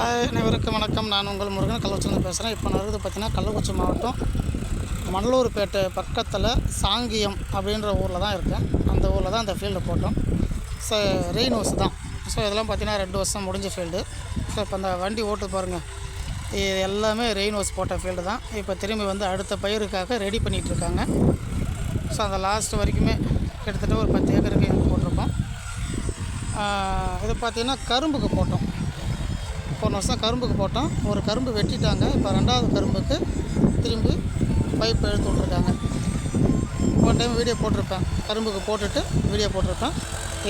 அனைவருக்கும் வணக்கம். நான் உங்கள் முருகன் கள்ளக்குறிச்சிலேருந்து பேசுகிறேன் இப்போ நான் பார்த்திங்கன்னா பார்த்தீங்கன்னா கள்ளக்குறிச்சி மாவட்டம் மணலூர்பேட்டை பக்கத்தில் சாங்கியம் அப்படின்ற ஊரில் தான் இருக்கேன். அந்த ஊரில் தான் அந்த ஃபீல்டு போட்டோம். ஸோ ரெயின் ஹவுஸ் தான். ஸோ இதெல்லாம் பார்த்தீங்கன்னா ரெண்டு வருஷம் முடிஞ்ச ஃபீல்டு ஸோ இப்போ அந்த வண்டி ஓட்டு பாருங்கள் இது எல்லாமே ரெயின் ஹவுஸ் போட்ட ஃபீல்டு தான். இப்போ திரும்பி வந்து அடுத்த பயிருக்காக ரெடி பண்ணிகிட்டு இருக்காங்க ஸோ அந்த லாஸ்ட் வரைக்குமே கிட்டத்தட்ட ஒரு பத்து ஏக்கருக்கு போட்டிருக்கோம். இது பார்த்திங்கன்னா கரும்புக்கு போட்டோம். போன வருஷம் கரும்புக்கு போட்டோம். ஒரு கரும்பு வெட்டிட்டாங்க. இப்போ ரெண்டாவது கரும்புக்கு திரும்பி பைப் எடுத்து விட்ருக்காங்க ஒரு டைம் வீடியோ போட்டிருப்பேன். கரும்புக்கு போட்டுட்டு வீடியோ போட்டிருப்பேன்.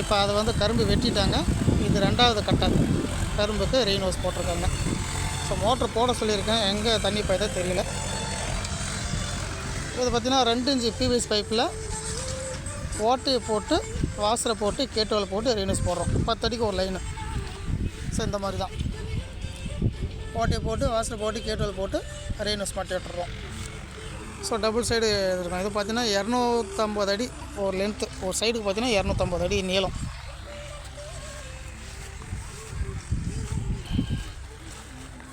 இப்போ அதை வந்து கரும்பு வெட்டிட்டாங்க. இது ரெண்டாவது கட்டம் கரும்புக்கு ரெயின் ஹவுஸ் போட்டிருக்காங்க. ஸோ மோட்ரு போட சொல்லியிருக்கேன். எங்கே தண்ணி பாயதோ தெரியல. இது பார்த்திங்கன்னா ரெண்டு இன்ச்சு பிவிஎஸ் பைப்பில் ஓட்டையை போட்டு வாசரை போட்டு கேட்டுவலை போட்டு ரெயினஸ் போடுறோம். பத்தடிக்கு ஒரு லைனு ஸோ இந்த மாதிரி தான். ஓட்டையை போட்டு வாசல் போட்டு கேட்டுவல் போட்டு ரெயினஸ் மாட்டி விட்டுறோம் ஸோ டபுள் சைடு இருக்கும் இது பார்த்தீங்கன்னா இரநூத்தம்பது அடி ஒரு லென்த்து ஒரு சைடுக்கு பார்த்தீங்கன்னா இரநூத்தம்பது அடி நீளம்.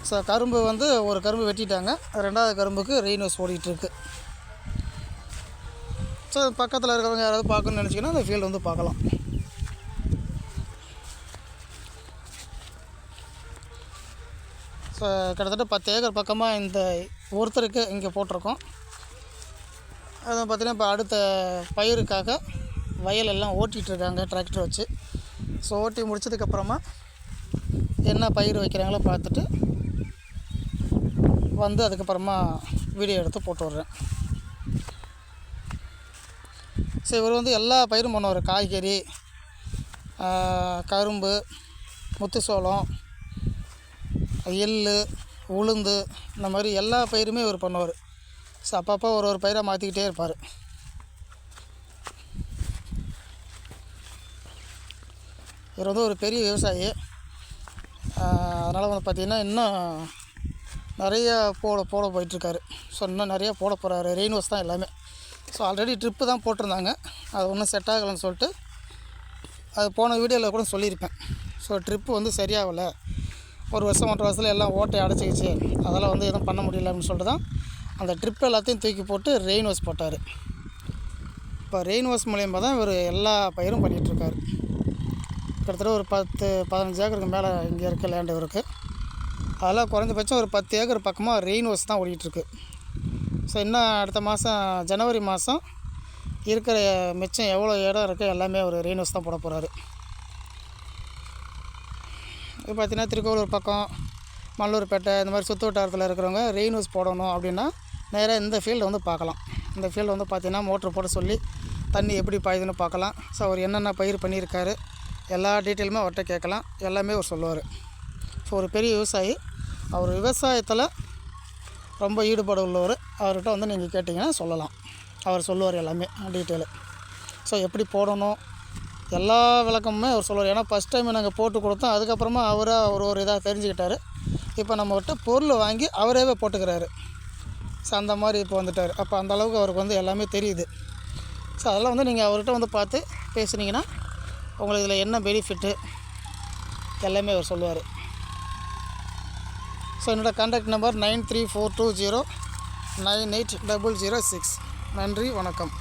ஸோ கரும்பு வந்து ஒரு கரும்பு வெட்டிட்டாங்க. ரெண்டாவது கரும்புக்கு ரெயின்வஸ் ஓடிட்டுருக்கு. ஸோ பக்கத்தில் இருக்கிறவங்க யாராவது பார்க்கணும்னு நினச்சிங்கன்னா அந்த ஃபீல்டு வந்து பார்க்கலாம். இப்போ கிட்டத்தட்ட பத்து ஏக்கர் பக்கமாக இந்த ஒருத்தருக்கு இங்கே போட்டிருக்கோம். அது பார்த்திங்கன்னா இப்போ அடுத்த பயிருக்காக வயல் எல்லாம் ஓட்டிகிட்டு இருக்காங்க டிராக்டர் வச்சு. ஸோ ஓட்டி முடிச்சதுக்கப்புறமா என்ன பயிர் வைக்கிறாங்களோ பார்த்துட்டு வந்து அதுக்கப்புறமா வீடியோ எடுத்து போட்டு விட்றேன். ஸோ இவர் வந்து எல்லா பயிரும் பண்ணுவார். காய்கறி கரும்பு முத்து சோளம் எள் உளுந்து இந்த மாதிரி எல்லா பயிருமே இவர் பண்ணுவார். ஸோ அப்பப்போ ஒரு ஒரு பயிரை மாற்றிக்கிட்டே இருப்பார். இவர் வந்து ஒரு பெரிய விவசாயி. அதனால் வந்து பார்த்திங்கன்னா இன்னும் நிறைய போட போட போயிட்டுருக்காரு. ஸோ இன்னும் நிறைய போட போகிறாரு ரெயின் வாஷ் தான் எல்லாமே. ஸோ ஆல்ரெடி ட்ரிப்பு தான் போட்டிருந்தாங்க. அது ஒன்றும் செட் ஆகலைன்னு சொல்லிட்டு அது போன வீடியோவில் கூட சொல்லியிருப்பேன். ஸோ ட்ரிப்பு வந்து சரியாகலை. ஒரு வருஷம் ஒன்றரை வருஷத்தில் எல்லாம் ஓட்டை அடைச்சிக்கிச்சு. அதெல்லாம் வந்து எதுவும் பண்ண முடியல அப்படின்னு சொல்லிட்டு தான் அந்த ட்ரிப் எல்லாத்தையும் தூக்கி போட்டு ரெயின் வாஷ் போட்டார். இப்போ ரெயின் வாஷ் மூலியமாக தான் இவர் எல்லா பயிரும் பண்ணிகிட்ருக்காரு. கிட்டத்தட்ட ஒரு பத்து பதினஞ்சு ஏக்கருக்கு மேலே இங்கே இருக்க லேண்ட் இவருக்கு. அதெல்லாம் குறைஞ்சபட்சம் ஒரு பத்து ஏக்கர் பக்கமாக ரெயின் வாஷ் தான் ஓடிட்டுருக்கு ஸோ இன்னும் அடுத்த மாதம் ஜனவரி மாதம் இருக்கிற மிச்சம் எவ்வளோ இடம் இருக்குது எல்லாமே ஒரு ரெயின் வாஷ் தான் போட போகிறாரு இது பார்த்தீங்கன்னா திருக்கோவிலூர் பக்கம் மல்லூர்பேட்டை இந்த மாதிரி சுற்று வட்டாரத்தில் இருக்கிறவங்க ரெயின் போடணும் அப்படின்னா நேராக இந்த ஃபீல்டு வந்து பார்க்கலாம். இந்த ஃபீல்டு வந்து பார்த்திங்கன்னா மோட்ரு போட சொல்லி தண்ணி எப்படி பாயுதுன்னு பார்க்கலாம். ஸோ அவர் என்னென்ன பயிர் பண்ணியிருக்காரு எல்லா டீட்டெயிலுமே அவர்கிட்ட கேட்கலாம். எல்லாமே அவர் சொல்லுவார். ஸோ ஒரு பெரிய விவசாயி அவர் விவசாயத்தில் ரொம்ப ஈடுபாடு உள்ளவர். அவர்கிட்ட வந்து நீங்கள் கேட்டிங்கன்னா சொல்லலாம். அவர் சொல்லுவார் எல்லாமே டீட்டெயிலு ஸோ எப்படி போடணும் எல்லா விளக்கமுமே அவர் சொல்லுவார் ஏன்னா ஃபஸ்ட் டைம் நாங்கள் போட்டு கொடுத்தோம். அதுக்கப்புறமா அவராக ஒரு ஒரு இதாக தெரிஞ்சுக்கிட்டார். இப்போ நம்மகிட்ட பொருள் வாங்கி அவரேவே போட்டுக்கிறாரு. ஸோ அந்த மாதிரி இப்போ வந்துட்டார். அப்போ அந்த அளவுக்கு அவருக்கு வந்து எல்லாமே தெரியுது. ஸோ அதெல்லாம் வந்து நீங்கள் அவர்கிட்ட வந்து பார்த்து பேசுனீங்கன்னா உங்களுக்கு இதில் என்ன பெனிஃபிட்டு எல்லாமே அவர் சொல்லுவார். ஸோ என்னோடய contact number nine three four two zero nine eight double zero six. நன்றி வணக்கம்.